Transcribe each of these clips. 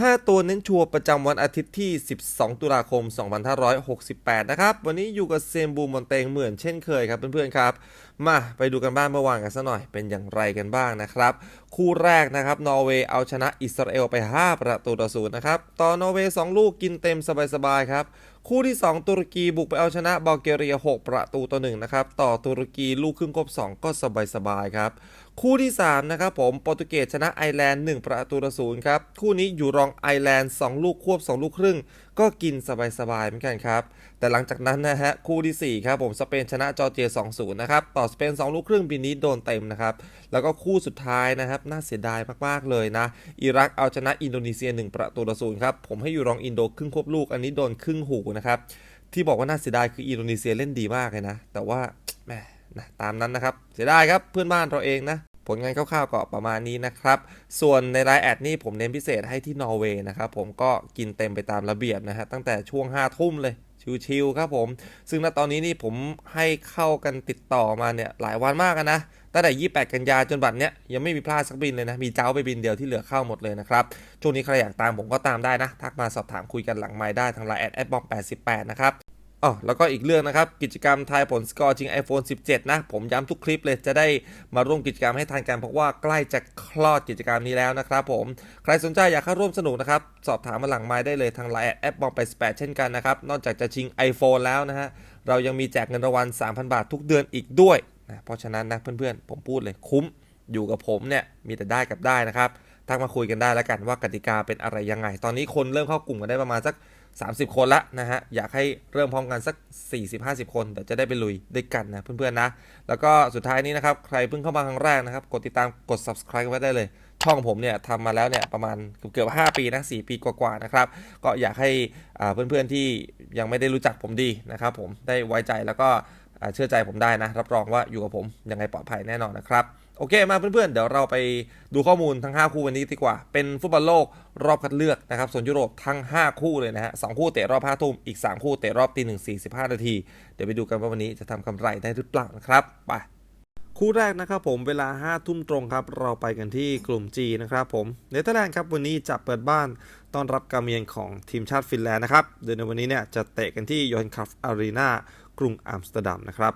5 ตัวเน้นชัวร์ประจำวันอาทิตย์ที่ 12 ตุลาคม 2568 นะครับ วันนี้อยู่กับเซมบูมอนเตงเหมือนเช่นเคยครับเพื่อนๆครับ มาไปดูกันบ้านเมื่อวานกันสักหน่อยเป็นอย่างไรกันบ้างนะครับ คู่แรกนะครับ นอร์เวย์เอาชนะอิสราเอลไป 5 ประตูต่อศูนย์นะครับ ต่อนอร์เวย์ 2 ลูกกินเต็มสบายๆครับ คู่ที่ 2 ตุรกีบุกไปเอาชนะบัลแกเรีย 6 ประตูต่อ1นะครับ ต่อตุรกีลูกครึ่งครบ2 ก็สบายๆครับ คู่ที่ 3 นะครับผมโปรตุเกสชนะไอร์แลนด์ 1 ประตูต่อศูนย์ครับ คู่นี้อยู่รองไอร์แลนด์ 2 ลูกควบ 2 ลูกครึ่ง ก็กินสบายๆเหมือนกันครับ แต่หลังจากนั้นนะฮะคู่ทีสี่ 4 ครับผมสเปนชนะจอร์เจีย2-0 นะครับต่อสเปน 2 ลูกครึ่งปีนี้โดนเต็มนะครับแล้วก็คู่สุดท้ายนะครับน่าเสียดายมากๆเลยนะ อิรักเอาชนะอินโดนีเซีย 1 ประตูต่อศูนย์ครับผมให้อยู่รองอินโดครึ่งควบลูกอันนี้โดนครึ่งหูนะครับที่บอกว่าน่าเสียดายคืออินโดนีเซียเล่นดีมากเลยนะแต่ว่าแหมนะตามนั้นนะครับเสียดายครับเพื่อนบ้านเราเองนะผลงานคร่าวๆก็ประมาณนี้นะครับ ส่วนในรายแอดนี่ผมเน้นพิเศษให้ที่นอร์เวย์นะครับผมก็กินเต็มไปตามระเบียบนะฮะตั้งแต่ช่วง5ทุ่มเลย ชิวๆครับผม ซึ่งณตอนนี้นี่ผมให้เข้ากันติดต่อมาเนี่ยหลายวันมากนะตั้งแต่ 28 กันยาจนบัดเนี้ยยังไม่มีพลาดสักบินเลยนะ มีเจ้าไปบินเดียวที่เหลือเข้าหมดเลยนะครับ ช่วงนี้ใครอยากตามผมก็ตามได้นะ ทักมาสอบถามคุยกันหลังไม้ได้ทางไลน์แอดแอดบอมแปนะครับ อ๋อแล้วก็อีกเรื่องนะครับ กิจกรรมทายผลสกอร์จริง iPhone 17 นะ ผมย้ำทุกคลิปเลยจะได้มาร่วมกิจกรรมให้ทันกัน เพราะว่าใกล้จะคลอดกิจกรรมนี้แล้วนะครับผม ใครสนใจอยากเข้าร่วมสนุกนะครับ สอบถามมาหลังไม้ได้เลยทางไลน์แอดบอมไป18เช่นกันนะครับ นอกจากจะชิง iPhone แล้วนะฮะ เรายังมีแจกเงินรางวัล 3,000 บาททุกเดือนอีกด้วยนะเพราะฉะนั้นนะเพื่อนๆ ผมพูดเลยคุ้มอยู่กับผมเนี่ยมีแต่ได้กับได้นะครับทักมาคุยกันได้แล้วกันว่ากติกาเป็นอะไรยังไง ตอนนี้คนเริ่มเข้ากลุ่มกันได้ประมาณสัก 30 คนละนะฮะ อยากให้เริ่มพร้อมกันสัก 40-50 คนเดี๋ยวจะได้ไปลุยด้วยกันนะเพื่อนๆนะ แล้วก็สุดท้ายนี้นะครับ ใครเพิ่งเข้ามาครั้งแรกนะครับ กดติดตามกด subscribe ไว้ได้เลย ช่องผมเนี่ยทำมาแล้วเนี่ยประมาณเกือบๆ5ปีนะ4ปีกว่าๆนะครับ ก็อยากให้อ่าเพื่อนๆที่ยังไม่ได้รู้จักผมดีนะครับผมได้ไว้ใจแล้วก็เชื่อใจผมได้นะ รับรองว่าอยู่กับผมยังไงปลอดภัยแน่นอนนะครับ โอเคมาเพื่อนๆ เดี๋ยวเราไปดูข้อมูลทั้ง 5 คู่วันนี้ดีกว่า เป็นฟุตบอลโลกรอบคัดเลือกนะครับ ส่วนยุโรปทั้ง 5 คู่เลยนะฮะสคู่เตะรอบ5ทุ่มอีก 3 คู่เตะรอบตีหนึ่งสี่สิบห้านาที เดี๋ยวไปดูกันว่าวันนี้จะทำกำไรได้หรือเปล่านะครับไปคู่แรกนะครับผมเวลา5ทุ่มตรงครับ เราไปกันที่กลุ่ม G นะครับผมเนเธอร์แลนด์ครับวันนี้จะเปิดบ้านต้อนรับการเมียนของทีมชาติฟินแลนด์นะครับโดยในวันนี้เนี่ยจะเตะกันที่โยฮันคัฟอารีนากรุงอัมสเตอร์ดัมนะครับ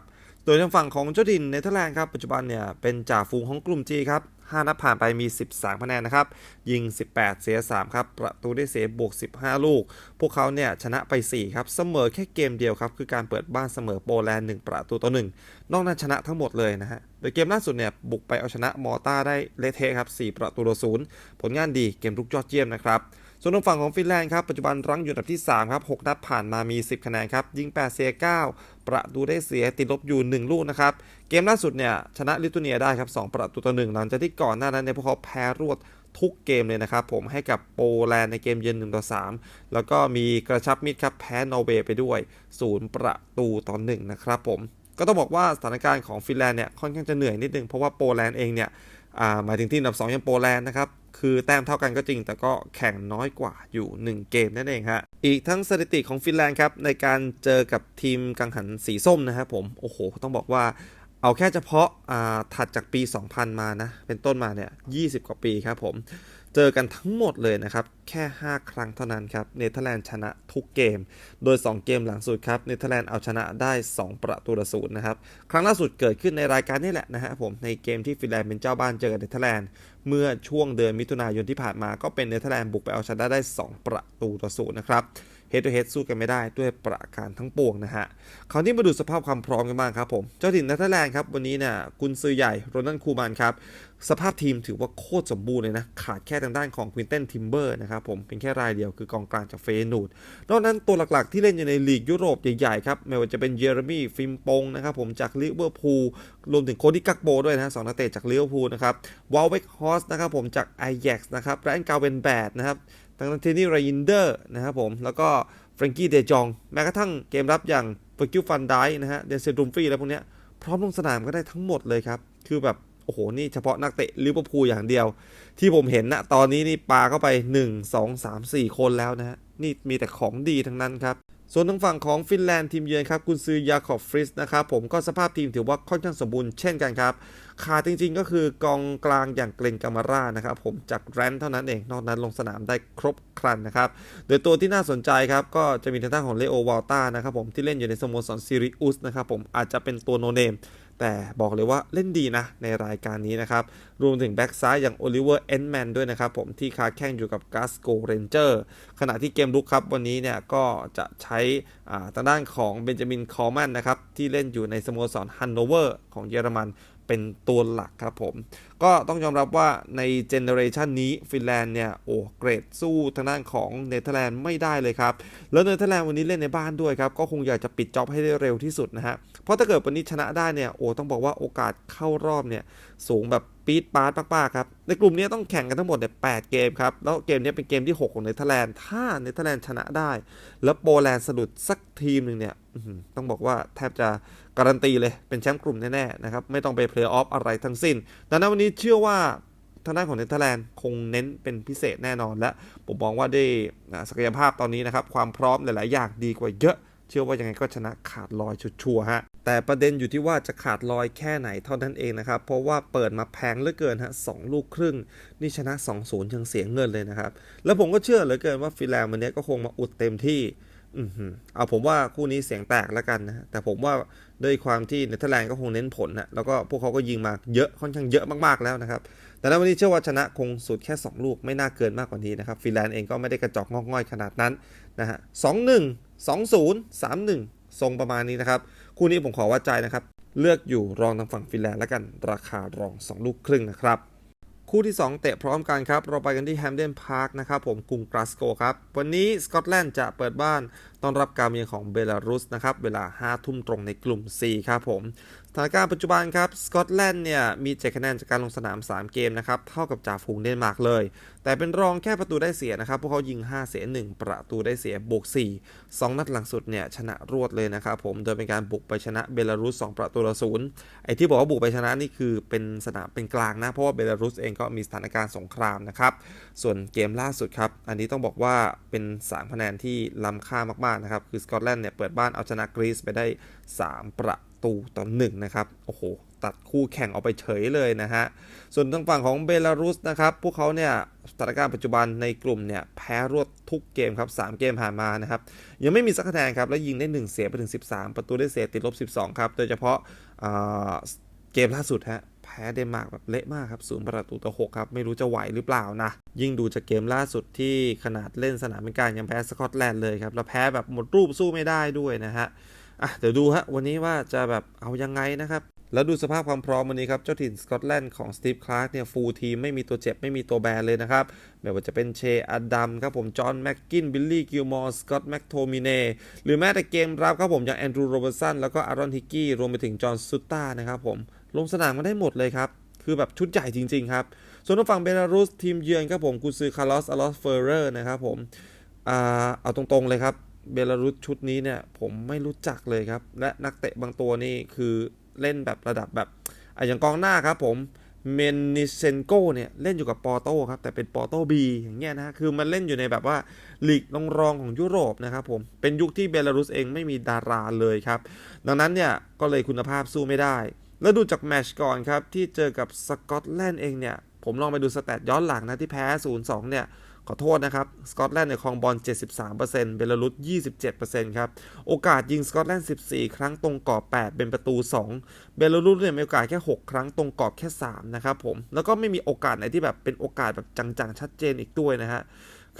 โดยทางฝั่งของเจ้าถิ่นเนเธอร์แลนด์ครับปัจจุบันเนี่ยเป็นจ่าฝูงของกลุ่ม G ครับ5นัดผ่านไปมี 13คะแนนนะครับ ยิง 18 เสีย 3 ครับ ประตูได้เสียบวก 15 ลูก พวกเขาเนี่ยชนะไป 4 ครับ เสมอแค่เกมเดียวครับ คือการเปิดบ้านเสมอโปแลนด์ 1 ประตูต่อ 1 นอกนั้นชนะทั้งหมดเลยนะฮะ โดยเกมล่าสุดเนี่ย บุกไปเอาชนะมอร์ตาได้เลเทครับ 4 ประตูต่อ0ผลงานดีเกมรุกยอดเยี่ยมนะครับ ส่วนทางฝั่งของฟินแลนด์ครับปัจจุบันรั้งอยู่อันดับที่3ครับ6นัดผ่านมามี 10 คะแนนครับยิง 8 เสีย 9 ประตูได้เสียติดลบอยู่ 1 ลูกนะครับ เกมล่าสุดเนี่ยชนะลิทัวเนียได้ครับ2ประตูต่อ1หลังจากที่ก่อนหน้านั้นเนี่ยพวกเขาแพ้รวดทุกเกมเลยนะครับผมให้กับโปแลนด์ในเกมเยือน1ต่อ3แล้วก็มีกระชับมิตรครับแพ้นอร์เวย์ไปด้วย0ประตูต่อ1นะครับผมก็ต้องบอกว่าสถานการณ์ของฟินแลนด์เนี่ยค่อนข้างจะเหนื่อยนิดนึงเพราะว่าโปแลนด์เองเนี่ย หมายถึงทีมอันดับ2อย่างโปแลนด์นะครับ คือแต้มเท่ากันก็จริง แต่ก็แข่งน้อยกว่าอยู่ 1 เกมนั่นเองฮะ อีกทั้งสถิติของฟินแลนด์ครับ ในการเจอกับทีมกังหันสีส้มนะครับผม โอ้โห ต้องบอกว่าเอาแค่เฉพาะาถัดจากปี 2000 มานะ เป็นต้นมาเนี่ย 20 กว่าปีครับผม เจอกันทั้งหมดเลยนะครับ แค่ 5 ครั้งเท่านั้นครับ เนเธอร์แลนด์ชนะทุกเกม โดย 2 เกมหลังสุดครับ เนเธอร์แลนด์เอาชนะได้ 2 ประตูต่อศูนย์นะครับ ครั้งล่าสุดเกิดขึ้นในรายการนี้แหละนะฮะผม ในเกมที่ฟินแลนด์เป็นเจ้าบ้านเจอกับเนเธอร์แลนด์ เมื่อช่วงเดือนมิถุนายนที่ผ่านมา ก็เป็นเนเธอร์แลนด์บุกไปเอาชนะได้ 2 ประตูต่อศูนย์นะครับเฮด to เฮดสู้กันไม่ได้ด้วยประการทั้งปวงนะฮะคราวนี้มาดูสภาพความพร้อมกันบ้างครับผม เจ้าถิ่นเนเธอร์แลนด์ครับวันนี้เนี่ยกุนซือใหญ่โรนัลคูมันครับ สภาพทีมถือว่าโคตรสมบูรณ์เลยนะ ขาดแค่ทางด้านของควินเทนทิมเบอร์นะครับผมเป็นแค่รายเดียวคือกองกลางจากเฟยนูดนอกนั้นตัวหลักๆที่เล่นอยู่ในลีกยุโรปใหญ่ๆครับ ไม่ว่าจะเป็นเยเรมีฟิมปงนะครับผมจากลิเวอร์พูลรวมถึงโคดี้กักโบด้วยนะฮะสองนักเตะจากลิเวอร์พูลนะครับวอลเวกฮอสนะครับผมจากไอแย็กซ์นะครับแรนกาเวนแบดนะครับทางด้นเทนี่ไรยินเดอร์นะครับผมแล้วก็เฟรงกี้เดจองแม้กระทั่งเกมรับอย่างเฟอร์กิวฟันไดนะฮะเดนเซลดุมฟรีอะไรพวกเนี้ยพร้อมลงสนามก็ได้ทั้งหมดเลยครับคือแบบ โอ้โห นี่เฉพาะนักเตะลิเวอร์พูลอย่างเดียว ที่ผมเห็นนะตอนนี้นี่ปาเข้าไป 1 2 3 4 คนแล้วนะฮะนี่มีแต่ของดีทั้งนั้นครับ ส่วนทางฝั่งของฟินแลนด์ทีมเยือนครับกุนซือยาคอบฟริสนะครับผมก็สภาพทีมถือว่าค่อนข้างสมบูรณ์เช่นกันครับ ขาดจริงๆก็คือกองกลางอย่างเกรนกามาร่านะครับผมจากแรนท์เท่านั้นเอง นอกนั้นลงสนามได้ครบครันนะครับ โดยตัวที่น่าสนใจครับ ก็จะมีทางด้านของเลโอวาลตานะครับผมที่เล่นอยู่ในสโมสรซิริอุสนะครับผมอาจจะเป็นตัวโนเนม แต่บอกเลยว่าเล่นดีนะในรายการนี้นะครับ รวมถึงแบ็กซ้ายอย่างโอลิเวอร์เอนแมนด้วยนะครับผมที่ค้าแข่งอยู่กับกาสโกเรนเจอร์ขณะที่เกมลุกครับ วันนี้เนี่ยก็จะใช้ทางด้านของเบนจามินคอร์แมนนะครับที่เล่นอยู่ในสโมสรฮันโนเวอร์ของเยอรมัน เป็นตัวหลักครับผม ก็ต้องยอมรับว่าในเจเนอเรชันนี้ฟินแลนด์เนี่ย โอ้เกรดสู้ทางด้านของเนเธอร์แลนด์ไม่ได้เลยครับ แล้วเนเธอร์แลนด์วันนี้เล่นในบ้านด้วยครับ ก็คงอยากจะปิดจ็อบให้ได้เร็วที่สุดนะฮะ เพราะถ้าเกิดวันนี้ชนะได้เนี่ย โอ้ต้องบอกว่าโอกาสเข้ารอบเนี่ยสูงแบบ ปี๊ดปาร์ตมากๆครับ ในกลุ่มนี้ต้องแข่งกันทั้งหมดเนี่ยแเกมครับ แล้วเกมนี้เป็นเกมที่ 6 ของเนเธอร์แลนด์ ถ้าเนเธอร์แลนด์ชนะได้ แล้วโปแลนด์สะดุดสักทีมหนึ่งเนี่ยต้องบอกว่าแทบจะการันตีเลยเป็นแชมป์กลุ่มแน่ๆนะครับ ไม่ต้องไปเพลย์ออฟอะไรทั้งสิ้น ดังนั้นวันนี้เชื่อว่าทางด้านของเนเธอร์แลนด์คงเน้นเป็นพิเศษแน่นอนและผมมองว่าได้ศักยภาพตอนนี้นะครับความพร้อมหลาย ๆ อย่างดีกว่าเยอะ เชื่อว่ายังไงก็ชนะขาดลอยชุดชัวร์ฮะแต่ประเด็นอยู่ที่ว่าจะขาดลอยแค่ไหนเท่านั้นเองนะครับ เพราะว่าเปิดมาแพงเหลือเกินฮะสองลูกครึ่ง นี่ชนะ 2-0ยังเสียเงินเลยนะครับ แล้วผมก็เชื่อเหลือเกินว่าฟิแลนด์วันนี้ก็คงมาอุดเต็มที่อือหือเอาผมว่าคู่นี้เสียงแตกแล้วกันนะแต่ผมว่าด้วยความที่เนเธอร์แลนด์ก็คงเน้นผลนะแล้วก็พวกเขาก็ยิงมาเยอะค่อนข้างเยอะมากๆแล้วนะครับ แต่ในวันนี้เชื่อว่าชนะคงสุดแค่ 2 ลูกไม่น่าเกินมากกว่านี้นะครับฟินแลนด์เองก็ไม่ได้กระจอกงอกง่อยขนาดนั้นนะฮะสองหนึ่ง สองศูนย์สามหนึ่งทรงประมาณนี้นะครับ คู่นี้ผมขอวัดใจนะครับ เลือกอยู่รองทางฝั่งฟินแลนด์แล้วกันราคารอง 2 ลูกครึ่งนะครับ คู่ที่ 2 เตะพร้อมกันครับ เราไปกันที่แฮมเดนพาร์คนะครับผมกรุงกราสโกครับ วันนี้สกอตแลนด์จะเปิดบ้านต้อนรับการเยือนของเบลารุสนะครับ เวลา 5 ทุ่มตรงในกลุ่ม C ครับผม ถานการณ์ปัจจุบันครับสกอตแลนด์เนี่ยมี 7 คะแนนจากการลงสนาม 3 เกมนะครับเท่ากับจ่าฝูงเดนมาร์กเลย แต่เป็นรองแค่ประตูได้เสียนะครับพวกเขายิง 5 เสีย 1 ประตูได้เสียบวก4 2 นัดหลังสุดเนี่ยชนะรวดเลยนะครับผมโดยเป็นการบุกไปชนะเบลารุส 2 ประตูต่อศูนย์ไอ้ที่บอกว่าบุกไปชนะนี่คือเป็นสนามเป็นกลางนะ เพราะว่าเบลารุสเองก็มีสถานการณ์สงครามนะครับส่วนเกมล่าสุดครับอันนี้ต้องบอกว่าเป็น3คะแนนที่ล้ำค่ามากๆนะครับคือสกอตแลนด์เนี่ยเปิดบ้านเอาชนะกรีซไปได้ 3 ประ ตูต่อ1นะครับ โอ้โห ตัดคู่แข่งออกไปเฉยเลยนะฮะ ส่วนทางฝั่งของเบลารุสนะครับ พวกเขาเนี่ยสถานการณ์ปัจจุบันในกลุ่มเนี่ยแพ้รวดทุกเกมครับ 3 เกมผ่านมานะครับ ยังไม่มีสักคะแนนครับ แล้วยิงได้ 1 เสียไปถึง 13 ประตูได้เสียติดลบ 12 ครับ โดยเฉพาะอ่าเกมล่าสุดฮะแพ้เดนมาร์กแบบเละมากครับศูนย์ประตูต่อ6ครับ ไม่รู้จะไหวหรือเปล่านะ ยิ่งดูจากเกมล่าสุดที่ขนาดเล่นสนามเป็นการยังแพ้สกอตแลนด์เลยครับ แล้วแพ้แบบหมดรูปสู้ไม่ได้ด้วยนะฮะ อะเดี๋ยวดูฮะวันนี้ว่าจะแบบเอายังไงนะครับ แล้วดูสภาพความพร้อมวันนี้ครับ เจ้าถิ่นสกอตแลนด์ของสตีฟคลาร์กเนี่ยฟูลทีมไม่มีตัวเจ็บ ไม่มีตัวแบนเลยนะครับ ไม่ว่าจะเป็นเชอดัมครับผมจอห์นแม็กกินบิลลี่กิลมอร์สกอตแม็กโทมิเน่หรือแม้แต่เกมรับครับผมอย่างแอนดรูว์โรเบอร์สันแล้วก็อารอนฮิกกี้รวมไปถึงจอห์นซุตตานะครับผมลงสนามมาได้หมดเลยครับคือแบบชุดใหญ่จริง ๆ ครับ ส่วนทางฝั่งเบลารุสทีมเยือนครับผมกุซือคาร์ลอสอลอสเฟอร์เรอร์นะครับผมอ่าเอาตรงๆเลยครับ เบลารุสชุดนี้เนี่ยผมไม่รู้จักเลยครับ และนักเตะบางตัวนี่คือเล่นแบบระดับแบบออย่างกองหน้าครับผมเมนนิเซนโกเนี่ยเล่นอยู่กับปอร์โตครับแต่เป็นปอร์โตบีอย่างเงี้ยนะคือมันเล่นอยู่ในแบบว่าลีกรองๆของยุโรปนะครับผมเป็นยุคที่เบลารุสเองไม่มีดาราเลยครับ ดังนั้นเนี่ยก็เลยคุณภาพสู้ไม่ได้ แล้วดูจากแมชก่อนครับที่เจอกับสกอตแลนด์เองเนี่ยผมลองไปดูสแตทย้อนหลังนะที่แพ้ 0-2 เนี่ย ขอโทษนะครับ สกอตแลนด์เนี่ยครองบอล 73%เบลารุส 27%ครับ โอกาสยิงสกอตแลนด์ 14 ครั้งตรงกรอบ 8 เป็นประตู 2 เบลารุสเนี่ยมีโอกาสแค่ 6 ครั้งตรงกรอบแค่ 3 นะครับผม แล้วก็ไม่มีโอกาสไหนที่แบบเป็นโอกาสแบบจังๆ ชัดเจนอีกด้วยนะฮะ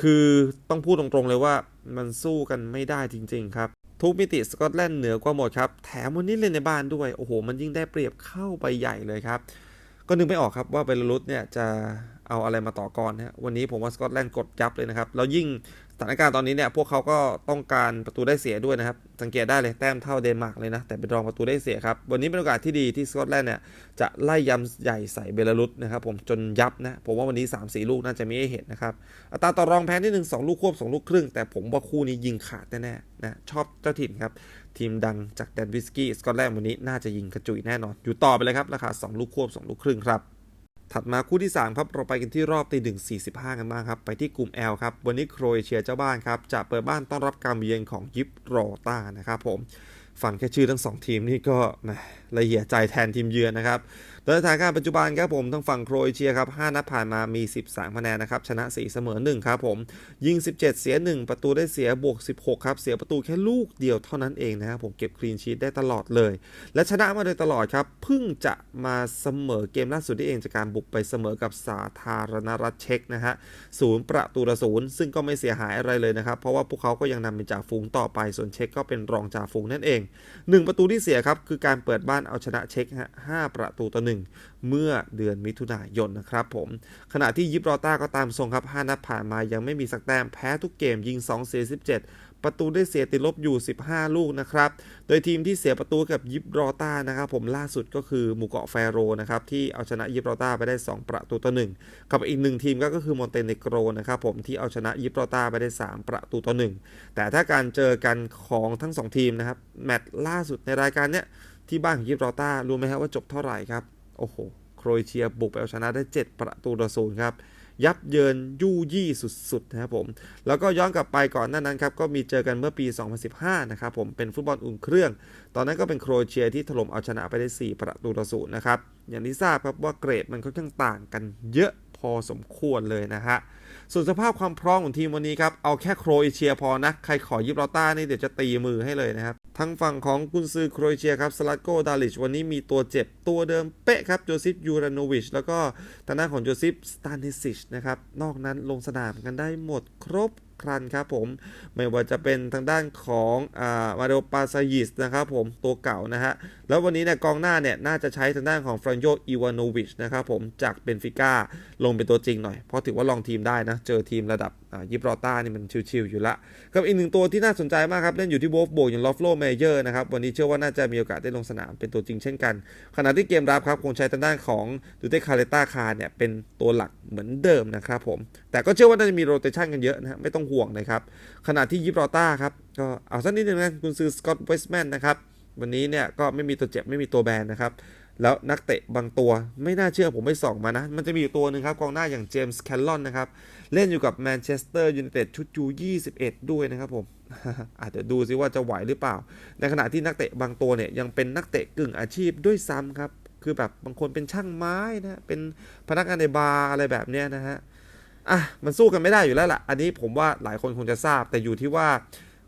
คือต้องพูดตรงๆเลยว่ามันสู้กันไม่ได้จริงๆครับทุกมิติสกอตแลนด์เหนือกว่าหมดครับ แถมวันนี้เล่นในบ้านด้วย โอ้โห มันยิ่งได้เปรียบเข้าไปใหญ่เลยครับ ก็นึกไม่ออกครับว่าเบลารุสเนี่ยจะเอาอะไรมาต่อกรนฮะวันนี้ผมว่าสกอตแลนด์กดยับเลยนะครับ แล้วยิ่งสถานการณ์ตอนนี้เนี่ยพวกเขาก็ต้องการประตูได้เสียด้วยนะครับ สังเกตได้เลยแต้มเท่าเดนมาร์กเลยนะ แต่เป็นรองประตูได้เสียครับ วันนี้เป็นโอกาสที่ดีที่สกอตแลนด์เนี่ยจะไล่ยำใหญ่ใส่เบลารุสนะครับผมจนยับนะ ผมว่าวันนี้ 3-4 ลูกน่าจะมีให้เห็นนะครับ อัตราต่อรองแพ้ที่หนึ่งสองลูกควบสองลูกครึ่ง แต่ผมว่าคู่นี้ยิงขาดแน่ๆนะชอบเจ้าถิ่นครับ ทีมดังจากแดนวิสกี้สกอตแลนด์วันนี้น่าจะยิงกระจุยแน่นอน อยู่ต่อไปเลยครับ ราคา 2 ลูกควบ 2 ลูกครึ่งครับ ถัดมาคู่ที่ 3 ครับ เราไปกันที่รอบตีหนึ่งสี่สิบห้ากันบ้างครับ ไปที่กลุ่ม L ครับ วันนี้โครเอเชียเจ้าบ้านครับ จะเปิดบ้านต้อนรับการเยือนของยิปโรตานะครับผมฟังแค่ชื่อทั้ง 2 ทีมนี่ก็ละเอียดใจแทนทีมเยือนนะครับ โดยสถานการณ์ปัจจุบันครับผมทางฝั่งโครเอเชียครับ5นัดผ่านมามี 13คะแนนนะครับชนะ 4 เสมอ 1 ครับผมยิง 17 เสีย 1 ประตูได้เสียบวก 16 ครับเสียประตูแค่ลูกเดียวเท่านั้นเองนะครับผมเก็บคลีนชีตได้ตลอดเลย และชนะมาโดยตลอดครับเพิ่งจะมาเสมอเกมล่าสุดที่เองจากการบุกไปเสมอกับสาธารณรัฐเช็กนะฮะศูนย์ประตูละศูนย์ซึ่งก็ไม่เสียหายอะไรเลยนะครับเพราะว่าพวกเขาก็ยังนำเป็นจ่าฝูงต่อไปส่วนเช็กก็เป็นรองจ่าฝูงนั่นเองหนึ่งประตูที่เสียครับคือการเปิดบ้านเอาชนะเช็กฮะห้าประตูต่อหนึ่งเมื่อเดือนมิถุนายนนะครับผม ขณะที่ยิบรอต้าก็ตามทรงครับ 5 นัดผ่านมายังไม่มีสักแต้มแพ้ทุกเกมยิง 2 เสีย 17 ประตูได้เสียติดลบอยู่ 15 ลูกนะครับ โดยทีมที่เสียประตูกับยิบรอต้านะครับผมล่าสุดก็คือหมู่เกาะแฟโรนะครับที่เอาชนะยิบรอต้าไปได้ 2 ประตูต่อหนึ่งกับอีกหนึ่งทีมก็คือมอนเตเนโกรนะครับผมที่เอาชนะยิบรอต้าไปได้ 3 ประตูต่อหนึ่งแต่ถ้าการเจอกันของทั้ง 2 ทีมนะครับแมตช์ล่าสุดในรายการเนี้ยที่บ้านของยิบรอต้ารู้ไหมครับว่าจบเท่าไหร่ครับ โอ้โห โครเอเชียบุกไปเอาชนะได้ 7 ประตูต่อศูนย์ครับ ยับเยินยู่ยี่สุดๆนะครับผม แล้วก็ย้อนกลับไปก่อนหน้านั้นครับ ก็มีเจอกันเมื่อปี 2015 นะครับผม เป็นฟุตบอลอุ่นเครื่อง ตอนนั้นก็เป็นโครเอเชียที่ถล่มเอาชนะไปได้ 4 ประตูต่อศูนย์นะครับ อย่างที่ทราบครับว่าเกรดมันค่อนข้างต่างกันเยอะพอสมควรเลยนะฮะ ส่วนสภาพความพร้อมของทีมวันนี้ครับ เอาแค่โครเอเชียพอนะ ใครขอยิบราต้านี่เดี๋ยวจะตีมือให้เลยนะครับ ทางฝั่งของกุนซือโครเอเชียครับสลัดโกดาลิชวันนี้มีตัวเจ็บตัวเดิมเป๊ะครับโจซิฟยูรานโนวิชแล้วก็ทางด้านของโจซิฟสตานิซิชนะครับนอกนั้นลงสนามกันได้หมดครบ ครันครับผม ไม่ว่าจะเป็นทางด้านของอ่ามาโดปาซายิสนะครับผมตัวเก่านะฮะ แล้ววันนี้เนี่ยกองหน้าเนี่ยน่าจะใช้ทางด้านของฟรานโยอีวานโนวิชนะครับผมจากเบนฟิก้าลงเป็นตัวจริงหน่อย เพราะถือว่าลองทีมได้นะ เจอทีมระดับอ่ายิบรอต้านี่มันชิวๆอยู่ละกับอีกหนึ่งตัวที่น่าสนใจมากครับ เล่นอยู่ที่โวฟโบอย่างลอฟโลเมเยอร์นะครับ วันนี้เชื่อว่าน่าจะมีโอกาสได้ลงสนามเป็นตัวจริงเช่นกัน ขณะที่เกมรับครับ คงใช้ทางด้านของดูเตคาเลต้าคาเนี่ยเป็นตัวหลักเหมือนเดิมนะครับผมแต่ก็เชื่อว่าน่าจะมีโรเตชันกันเยอะนะไม่ต้องห่วงนะครับ ขณะที่ยิบรอต้าครับก็เอาสักนิดนึงนะคุณซื้อสกอตเวสแมนนะครับวันนี้เนี่ยก็ไม่มีตัวเจ็บไม่มีตัวแบนนะครับ แล้วนักเตะบางตัวไม่น่าเชื่อผมไปส่องมานะ มันจะมีอยู่ตัวหนึ่งครับกองหน้าอย่างเจมส์แคลลอนนะครับ เล่นอยู่กับแมนเชสเตอร์ยูไนเต็ดชุดยู21 ด้วยนะครับผม อาจจะดูซิว่าจะไหวหรือเปล่า ในขณะที่นักเตะบางตัวเนี่ยยังเป็นนักเตะกึ่งอาชีพด้วยซ้ำครับ คือแบบบางคนเป็นช่างไม้นะเป็นพนักงานในบาร์อะไรแบบเนี้ยนะฮะ อะมันสู้กันไม่ได้อยู่แล้วล่ะ อันนี้ผมว่าหลายคนคงจะทราบ แต่อยู่ที่ว่า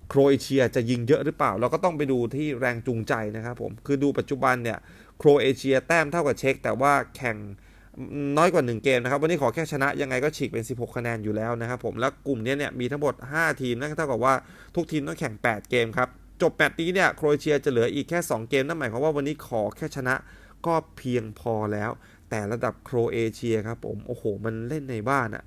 โครเอเชียจะยิงเยอะหรือเปล่า เราก็ต้องไปดูที่แรงจูงใจนะครับผม คือดูปัจจุบันเนี่ยโครเอเชียแต้มเท่ากับเช็กแต่ว่าแข่งน้อยกว่า 1 เกมนะครับ วันนี้ขอแค่ชนะยังไงก็ฉีกเป็น 16 คะแนนอยู่แล้วนะครับผมแล้วกลุ่มเนี้ยเนี่ยมีทั้งหมด 5 ทีมนั่นเท่ากับว่าทุกทีมต้องแข่ง 8 เกมครับ จบ8นี้เนี่ยโครเอเชียจะเหลืออีกแค่ 2 เกมนั่นหมายความว่าวันนี้ขอแค่ชนะก็เพียงพอแล้ว แต่ระดับโครเอเชียครับผมโอ้โห มันเล่นในบ้านอะ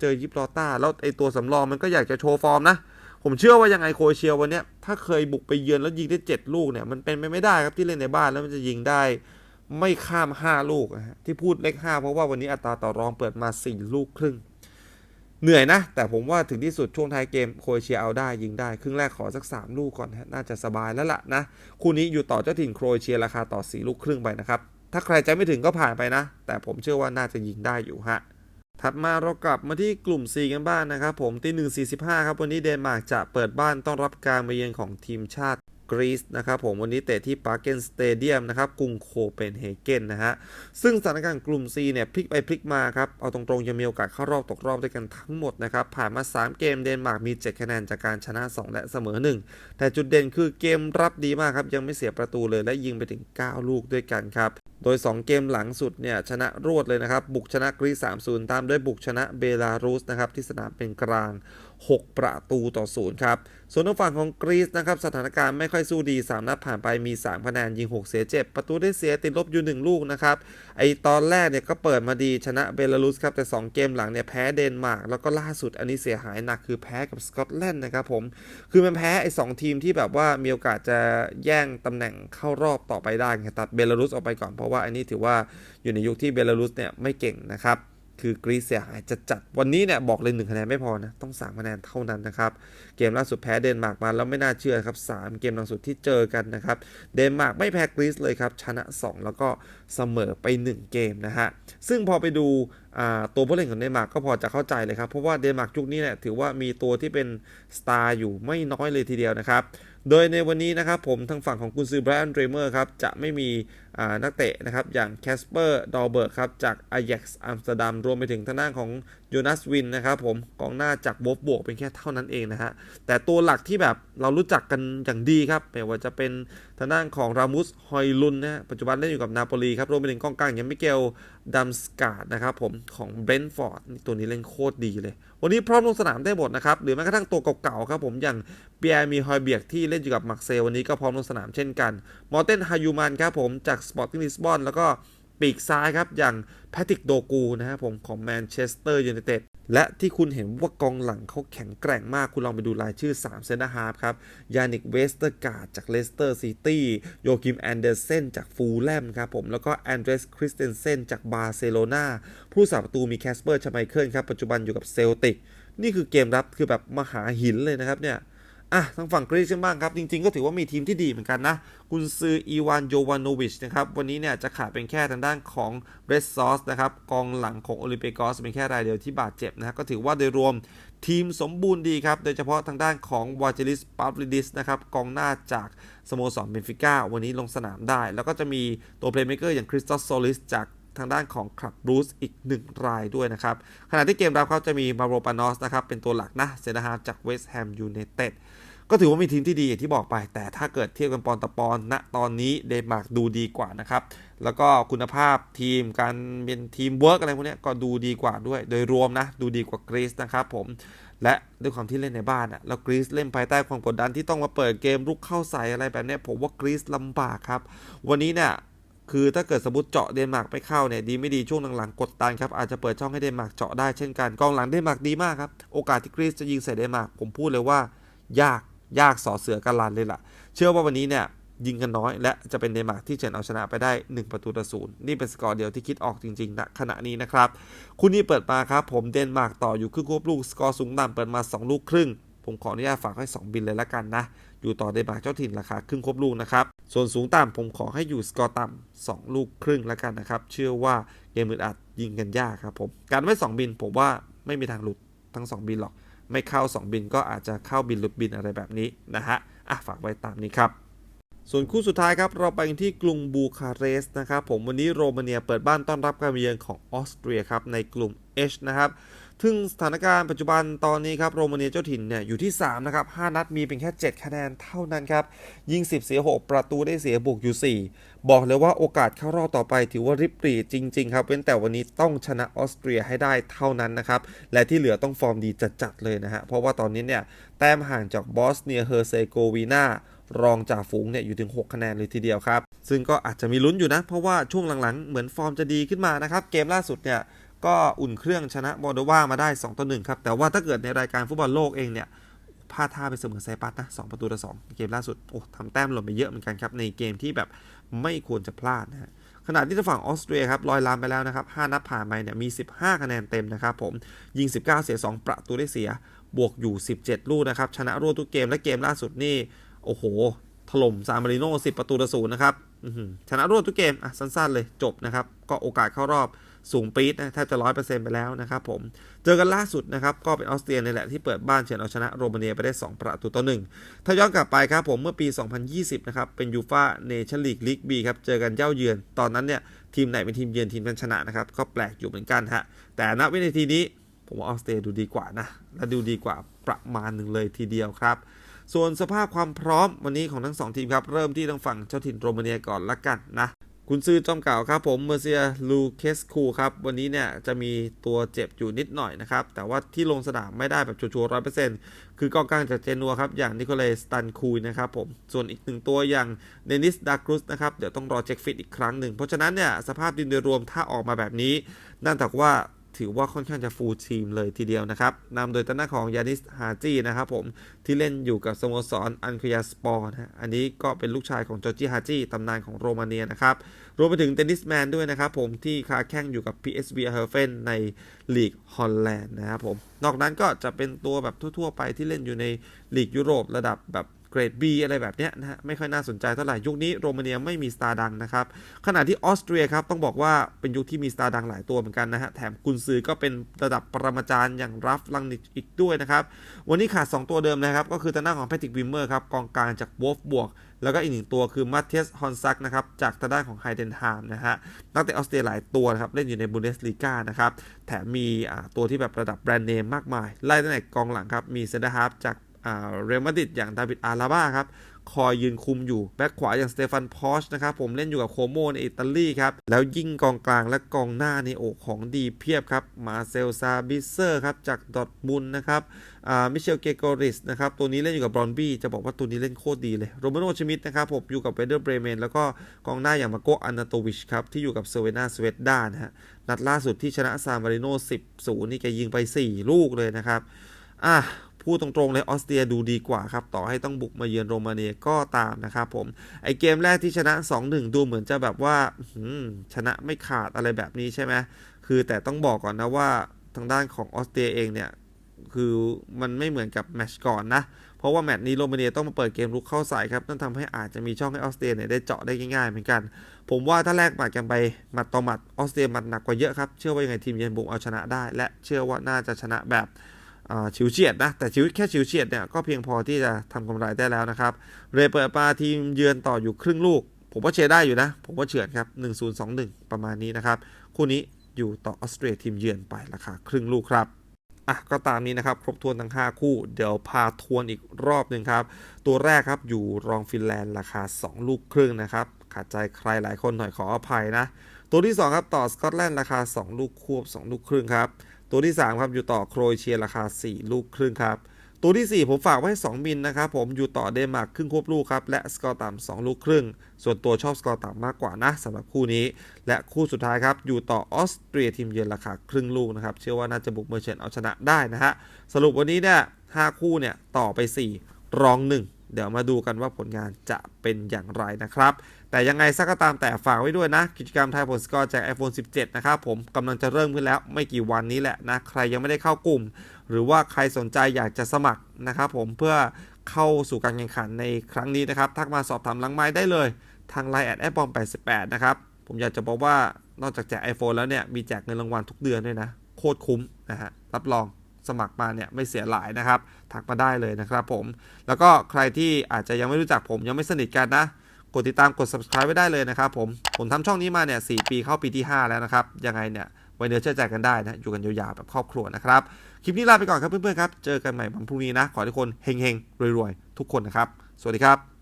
เจอยิบรอต้า แล้วไอตัวสำรองมันก็อยากจะโชว์ฟอร์มนะ ผมเชื่อว่ายังไงโครเชียวันนี้ถ้าเคยบุกไปเยือนแล้วยิงได้7ลูกเนี่ย มันเป็นไปไม่ได้ครับที่เล่นในบ้านแล้วมันจะยิงได้ไม่ข้าม5ลูกนะฮะที่พูดเลข5เพราะว่าวันนี้อัตราต่อรองเปิดมา4ลูกครึ่ง เหนื่อยนะ แต่ผมว่าถึงที่สุดช่วงท้ายเกมโครเชียเอาได้ยิงได้ ครึ่งแรกขอสัก 3 ลูกก่อนน่าจะสบายแล้วล่ะนะคู่นี้อยู่ต่อเจ้าถิ่นโครเอเชียราคาต่อ4ลูกครึ่งไปนะครับถ้าใครใจไม่ถึงก็ผ่านไปนะ แต่ผมเชื่อว่าน่าจะยิงได้อยู่ฮะ ถัดมาเรากลับมาที่กลุ่ม C กันบ้างนะครับผมที่ 1.45 ครับ วันนี้เดนมาร์กจะเปิดบ้านต้อนรับการมาเยือนของทีมชาติกรีซนะครับผมวันนี้เตะที่ปาร์เกนสเตเดียมนะครับกรุงโคเปนเฮเกนนะฮะซึ่งสถานการณ์กลุ่ม C เนี่ยพลิกไปพลิกมาครับเอาตรงๆยังมีโอกาสเข้ารอบตกรอบด้วยกันทั้งหมดนะครับผ่านมา 3 เกมเดนมาร์กมี 7 คะแนนจากการชนะ 2 และเสมอ 1 แต่จุดเด่นคือเกมรับดีมากครับยังไม่เสียประตูเลยและยิงไปถึง 9 ลูกด้วยกันครับ โดย 2 เกมหลังสุดเนี่ยชนะรวดเลยนะครับ บุกชนะกรีซ3-0 ตามด้วยบุกชนะเบลารุสนะครับที่สนามเป็นกลาง 6 ประตูต่อศูนย์ครับ ส่วนทางฝั่งของกรีซนะครับ สถานการณ์ไม่ค่อยสู้ดี 3 นัดผ่านไปมี 3 คะแนนยิง 6 เสีย 7 ประตูได้เสียติดลบอยู่ 1 ลูกนะครับ ไอตอนแรกเนี่ยก็เปิดมาดีชนะเบลารุสครับ แต่ 2 เกมหลังเนี่ยแพ้เดนมาร์ก แล้วก็ล่าสุดอันนี้เสียหายหนักคือแพ้กับสกอตแลนด์นะครับผม คือมันแพ้ไอสองทีมที่แบบว่ามีโอกาสจะแย่งตำแหน่งเข้ารอบต่อไปได้ตัดเบลารุสออกไปก่อนเพราะว่าอันนี้ถือว่าอยู่ในยุคที่เบลารุสเนี่ยไม่เก่งนะครับ คือกรีซเสียหายจะจัดวันนี้เนี่ยบอกเลยหนึ่งคะแนนไม่พอนะต้อง3คะแนนเท่านั้นนะครับเกมล่าสุดแพ้เดนมาร์กมาแล้วไม่น่าเชื่อครับ3เกมล่าสุดที่เจอกันนะครับเดนมาร์กไม่แพ้กรีซเลยครับชนะ 2 แล้วก็เสมอไป 1 เกมนะฮะซึ่งพอไปดูตัวผู้เล่นของเดนมาร์กก็พอจะเข้าใจเลยครับเพราะว่าเดนมาร์กยุคนี้เนี่ยถือว่ามีตัวที่เป็นสตาร์อยู่ไม่น้อยเลยทีเดียวนะครับโดยในวันนี้นะครับผมทางฝั่งของกุนซือไบรอันเดรเมอร์ครับจะไม่มี นักเตะนะครับอย่างแคสเปอร์ดอลเบิร์กครับจากอายักซ์อัมสเตอร์ดัมรวมไปถึงทางด้านของโยนัสวินนะครับผมกองหน้าจากโบฟบวกเป็นแค่เท่านั้นเองนะฮะแต่ตัวหลักที่แบบเรารู้จักกันอย่างดีครับไม่ว่าจะเป็นทางด้านของรามุสฮอยลุนนะฮะปัจจุบันเล่นอยู่กับนาโปลีครับรวมไปถึงกองกลางอย่างมิเกลดัมสกาดนะครับผมของเบรนท์ฟอร์ดตัวนี้เล่นโคตรดีเลย วันนี้พร้อมลงสนามได้หมดนะครับหรือแม้กระทั่งตัวเก่าๆครับผมอย่างเปียร์มีฮอยเบียกที่เล่นอยู่กับมักเซลวันนี้ก็พร้อมลงสนามเช่นกันมอร์เตนฮายูมันครับผมจากสปอร์ติ้งลิสบอนแล้วก็ปีกซ้ายครับ อย่างแพทริกโดกูนะครับผมของแมนเชสเตอร์ยูไนเต็ดและที่คุณเห็นว่ากองหลังเขาแข็งแกร่งมาก คุณลองไปดูรายชื่อ 3 เซนเตอร์ฮาร์ฟครับ ยานิกเวสเตอร์การ์ดจากเลสเตอร์ซิตี้ โยคิมแอนเดอร์เซนจากฟูลแลมครับผม แล้วก็แอนเดรสคริสเตนเซนจากบาร์เซโลนาผู้สาประตูมีแคสเปอร์ชไมเคิลครับ ปัจจุบันอยู่กับเซลติก นี่คือเกมรับคือแบบมหาหินเลยนะครับเนี่ย อะทางฝั่งกรีซกันบ้างครับ จริงๆ ก็ถือว่ามีทีมที่ดีเหมือนกันนะ กุนซืออีวานโยวานโนวิชนะครับ วันนี้เนี่ยจะขาดเป็นแค่ทางด้านของเรสซอสนะครับ กองหลังของโอลิมเปกอสเป็นแค่รายเดียวที่บาดเจ็บนะฮะก็ถือว่าโดยรวมทีมสมบูรณ์ดีครับ โดยเฉพาะทางด้านของวาเจลิสปาฟลิดิสนะครับ กองหน้าจากสโมสรเบนฟิก้าวันนี้ลงสนามได้ แล้วก็จะมีตัวเพลย์เมเกอร์อย่างคริสตอสโซลิสจาก ทางด้านของคลับบรูซอีก 1 รายด้วยนะครับ ขณะที่เกมรับเขาจะมีมาโรปานอสนะครับ เป็นตัวหลักนะเซนต์ฮาจากเวสต์แฮมยูไนเต็ดก็ถือว่ามีทีมที่ดีอย่างที่บอกไป แต่ถ้าเกิดเทียบกันปอนต่อปอนณตอนนี้เดนมาร์กดูดีกว่านะครับ แล้วก็คุณภาพทีมการเป็นทีมเวิร์กอะไรพวกนี้ก็ดูดีกว่าด้วย โดยรวมนะ ดูดีกว่ากรีซนะครับผมและด้วยความที่เล่นในบ้านอะแล้วกรีซเล่นภายใต้ความกดดันที่ต้องมาเปิดเกมรุกเข้าใส่อะไรแบบนี้ผมว่ากรีซลำบากครับ วันนี้เนี่ย คือถ้าเกิดสมมติเจาะเดนมาร์กไม่เข้าเนี่ยดีไม่ดีช่วงหลังๆกดดันครับอาจจะเปิดช่องให้เดนมาร์กเจาะได้เช่นกันกองหลังเดนมาร์กดีมากครับโอกาสที่กรีซจะยิงใส่เดนมาร์กผมพูดเลยว่า ยากยากสอเสือกันลานเลยล่ะ เชื่อว่าวันนี้เนี่ยยิงกันน้อย และจะเป็นเดนมาร์กที่เฉือนเอาชนะไปได้ 1 ประตูต่อศูนย์นี่เป็นสกอร์เดียวที่คิดออกจริงๆณขณะนี้นะครับคุณนี่เปิดมาครับผมเดนมาร์กต่ออยู่ครึ่งควบลูกสกอร์สูงต่ำเปิดมา 2 ลูกครึ่ง ผมขออนุญาตฝากให้ 2 บินเลยละกันนะ อยู่ต่อเดนมากเจ้าถิ่นราคาครึ่งควบลูกนะครับ ส่วนสูงต่ำผมขอให้อยู่สกอร์ต่ำ2ลูกครึ่งและกันนะครับ เชื่อว่าเกมมืดอัดยิงกันยากครับผม การไม่2บินผมว่าไม่มีทางหลุดทั้ง 2 บินหรอก ไม่เข้า 2 บินก็อาจจะเข้าบินหลุดบินอะไรแบบนี้นะฮะ อะฝากไว้ตามนี้ครับส่วนคู่สุดท้ายครับ เราไปที่กรุงบูคาเรสต์นะครับผมวันนี้โรมาเนียเปิดบ้านต้อนรับการเยือนของออสเตรียครับในกลุ่ม H นะครับ ซึ่งสถานการณ์ปัจจุบันตอนนี้ครับโรมาเนียเจ้าถิ่นเนี่ยอยู่ที่ 3 นะครับ 5 นัดมีเพียงแค่ 7 คะแนนเท่านั้นครับ ยิง 10 เสีย 6 ประตูได้เสียบวกอยู่ 4 บอกเลยว่าโอกาสเข้ารอบต่อไปถือว่าริบหรี่จริง ๆ ครับ เว้นแต่วันนี้ต้องชนะออสเตรียให้ได้เท่านั้นนะครับ และที่เหลือต้องฟอร์มดีจัดๆเลยนะฮะเพราะว่าตอนนี้เนี่ยแต้มห่างจากบอสเนียเฮอร์เซโกวีนารองจ่าฝูงเนี่ยอยู่ถึง 6 คะแนนเลยทีเดียวครับ ซึ่งก็อาจจะมีลุ้นอยู่นะ เพราะว่าช่วงหลังๆ เหมือนฟอร์มจะดีขึ้นมานะครับ เกมล่าสุดเนี่ย ก็อุ่นเครื่องชนะมอโดวามาได้2ต่อ1ครับ แต่ว่าถ้าเกิดในรายการฟุตบอลโลกเองเนี่ยพลาดท่าไปเสมอไซปัสนะ2ประตูต่อ2เกมล่าสุดโอ้ทำแต้มหล่นไปเยอะเหมือนกันครับ ในเกมที่แบบไม่ควรจะพลาดนะฮะขณะที่ทางฝั่งออสเตรียครับลอยลามไปแล้วนะครับ 5 นัดผ่านไปเนี่ยมี 15 คะแนนเต็มนะครับผมยิง 19 เสีย 2 ประตูได้เสียบวกอยู่ 17 ลูกนะครับ ชนะรวดทุกเกมและเกมล่าสุดนี่ โอ้โห ถล่มซานมาริโน10 ประตูต่อศูนย์นะครับชนะรวดทุกเกมอะสั้นๆเลยจบนะครับ ก็โอกาสเข้ารอบ สูงปี๊ดนะแทบจะร้อยเปอร์เซ็นต์ไปแล้วนะครับผม เจอกันล่าสุดนะครับ ก็เป็นออสเตรียนี่แหละที่เปิดบ้านเฉือนเอาชนะโรมาเนียไปได้ 2 ประตูต่อหนึ่งถ้าย้อนกลับไปครับผมเมื่อปี 2020 นะครับ เป็นยูฟ่าเนชั่นลีกลีกบีครับ เจอกันเย้าเยือน ตอนนั้นเนี่ย ทีมไหนเป็นทีมเยือนทีมนั้นชนะนะครับ ก็แปลกอยู่เหมือนกันฮะ แต่ณวินาทีนี้ผมว่าออสเตรียดูดีกว่านะ และดูดีกว่าประมาณหนึ่งเลยทีเดียวครับส่วนสภาพความพร้อมวันนี้ของทั้งสองทีมครับ เริ่มที่ทางฝั่งเจ้าถิ่นโรมาเนียก่อนละกันนะ คุณซื้อจอมเก่าครับผมเมอร์เซียลูเคสคูครับ วันนี้เนี่ยจะมีตัวเจ็บอยู่นิดหน่อยนะครับ แต่ว่าที่ลงสนามไม่ได้แบบชัวร์ร้อยเปอร์เซ็นต์คือกองกลางจากเจนัวครับ อย่างนิโคลสตันคูยนะครับผม ส่วนอีกหนึ่งตัวอย่างเดนิสดากรุสนะครับ เดี๋ยวต้องรอเช็คฟิตอีกครั้งหนึ่ง เพราะฉะนั้นเนี่ยสภาพดินโดยรวมถ้าออกมาแบบนี้ นั่นถือว่า ถือว่าค่อนข้างจะฟูลทีมเลยทีเดียวนะครับนำโดยตาหน้าของยานิสฮาจีนะครับผมที่เล่นอยู่กับสโมสรอันคยาสปอร์นะอันนี้ก็เป็นลูกชายของจอร์จิฮาจีตำนานของโรมาเนียนะครับรวมไปถึงเดนิสแมนด้วยนะครับผมที่คาแข่งอยู่กับ PSV เฮอร์เฟนในลีกฮอลแลนด์นะครับผมนอกนั้นก็จะเป็นตัวแบบทั่ว ๆ ไปที่เล่นอยู่ในลีกยุโรประดับแบบ เกรด B อะไรแบบเนี้ยนะฮะไม่ค่อยน่าสนใจเท่าไหร่ยุคนี้โรมาเนียไม่มีสตาร์ดังนะครับขณะที่ออสเตรียครับต้องบอกว่าเป็นยุคที่มีสตาร์ดังหลายตัวเหมือนกันนะฮะแถมกุนซือก็เป็นระดับปรมาจารย์อย่างรัฟลังนิกอีกด้วยนะครับวันนี้ขาด 2 ตัวเดิมนะครับก็คือทางด้านของแพทริกวิมเมอร์ครับกองกลางจากวอฟบวก แล้วก็อีกหนึ่งตัวคือมัตเทสฮอนซักนะครับจากทางด้านของไฮเดนฮามนะฮะนักเตะออสเตรียหลายตัวนะครับเล่นอยู่ในบุนเดสลีกานะครับแถมมีตัวที่แบบระดับแบรนด์เนมมากมายไล่ตั้งแต่กองหลังครับมีเซนเตอร์ฮาร์ฟจาก เรอัลมาดริดอย่างดาวิดอาราบ้าครับคอยยืนคุมอยู่แบ็คขวาอย่างสเตฟานพอชนะครับผมเล่นอยู่กับโคโมในอิตาลีครับ แล้วยิ่งกองกลางและกองหน้าในโอกของดีเพียบครับ มาเซลซาบิเซอร์ครับ จากดอทมุนนะครับมิเชลเกโกริสนะครับตัวนี้เล่นอยู่กับบรอนบี้จะบอกว่าตัวนี้เล่นโคตรดีเลยโรเมโนชมิดนะครับผมอยู่กับเวเดอร์เบรเมนแล้วก็กองหน้าอย่างมาโกอานาโตวิชครับที่อยู่กับเซเวนาสเวตดานะฮะนัดล่าสุดที่ชนะซามาริโน10 0นี่แกยิงไป 4 ลูกเลยนะครับอะ พูดตรงๆเลยออสเตรียดูดีกว่าครับ ต่อให้ต้องบุกมาเยือนโรมาเนียก็ตามนะครับผม ไอเกมแรกที่ชนะ 2-1 ดูเหมือนจะแบบว่าชนะไม่ขาดอะไรแบบนี้ใช่ไหมคือแต่ต้องบอกก่อนนะว่าทางด้านของออสเตรียเองเนี่ย คือมันไม่เหมือนกับแมตช์ก่อนนะเพราะว่าแมตช์นี้โรมาเนียต้องมาเปิดเกมรุกเข้าใส่ครับ นั่นทำให้อาจจะมีช่องให้ออสเตรียเนี่ยได้เจาะได้ง่ายๆเหมือนกัน ผมว่าถ้าแลกหมัดกันไปหมัดต่อหมัดออสเตรียหมัดหนักกว่าเยอะครับ เชื่อว่ายังไงทีมเยือนบุกเอาชนะได้ และเชื่อว่าน่าจะชนะแบบ อ่าฉิวเฉียดนะแต่ชิวแค่ฉิวเฉียดเนี่ยก็เพียงพอที่จะทำกำไรได้แล้วนะครับเรเปิดมาทีมเยือนต่ออยู่ครึ่งลูก ผมว่าเชียร์ได้อยู่นะ ผมว่าเฉือนครับ 1-0-2-1 ประมาณนี้นะครับ คู่นี้อยู่ต่อออสเตรียทีมเยือนไปราคาครึ่งลูกครับอะก็ตามนี้นะครับ ครบถ้วนทั้ง 5 คู่ เดี๋ยวพาทวนอีกรอบหนึ่งครับ ตัวแรกครับอยู่รองฟินแลนด์ราคา 2 ลูกครึ่งนะครับ ขาดใจใครหลายคนหน่อยขออภัยนะ ตัวที่ 2 ครับต่อสกอตแลนด์ราคา 2 ลูกควบ 2 ลูกครึ่งครับ ตัวที่ 3 ครับอยู่ต่อโครเอเชียราคา 4 ลูกครึ่งครับ ตัวที่ 4 ผมฝากไว้ 2 มิลนะครับผมอยู่ต่อเดนมาร์กครึ่งควบลูกครับและสกอร์ต่ำ2ลูกครึ่ง ส่วนตัวชอบสกอร์ต่ำมากกว่านะสำหรับคู่นี้ และคู่สุดท้ายครับอยู่ต่อออสเตรียทีมเยือนราคาครึ่งลูกนะครับเชื่อว่าน่าจะบุกเมอร์เชนเอาชนะได้นะฮะสรุปวันนี้เนี่ยห้าคู่เนี่ยต่อไป 4 รอง 1 เดี๋ยวมาดูกันว่าผลงานจะเป็นอย่างไรนะครับ แต่ยังไงซะก็ตามแต่ฝากไว้ด้วยนะ กิจกรรมไทยผลสกอร์จาก iPhone 17 นะครับผมกำลังจะเริ่มขึ้นแล้วไม่กี่วันนี้แหละนะ ใครยังไม่ได้เข้ากลุ่ม หรือว่าใครสนใจอยากจะสมัครนะครับผมเพื่อเข้าสู่การแข่งขันในครั้งนี้นะครับ ทักมาสอบถามลังไม้ได้เลย ทาง Line แอดแอปบอม88 นะครับ ผมอยากจะบอกว่านอกจากแจก iPhone แล้วเนี่ย มีแจกเงินรางวัลทุกเดือนด้วยนะ โคตรคุ้มนะฮะรับรองสมัครมาเนี่ยไม่เสียหลายนะครับ ทักมาได้เลยนะครับผมแล้วก็ใครที่อาจจะยังไม่รู้จักผมยังไม่สนิทกันนะ กดติดตามกด subscribe ไว้ได้เลยนะครับผม ผมทำช่องนี้มาเนี่ยสปีเข้าปีที่ 5 แล้วนะครับ ยังไงเนี่ยไว้เนื้อเชื่อใจกันได้นะ อยู่กันยาวๆแบบครอบครัวนะครับ คลิปนี้ลาไปก่อนครับเพื่อนๆครับ เจอกันใหม่วันพรุ่งนี้นะ ขอทุกคนเฮงๆรวยๆ ทุกคนนะครับ สวัสดีครับ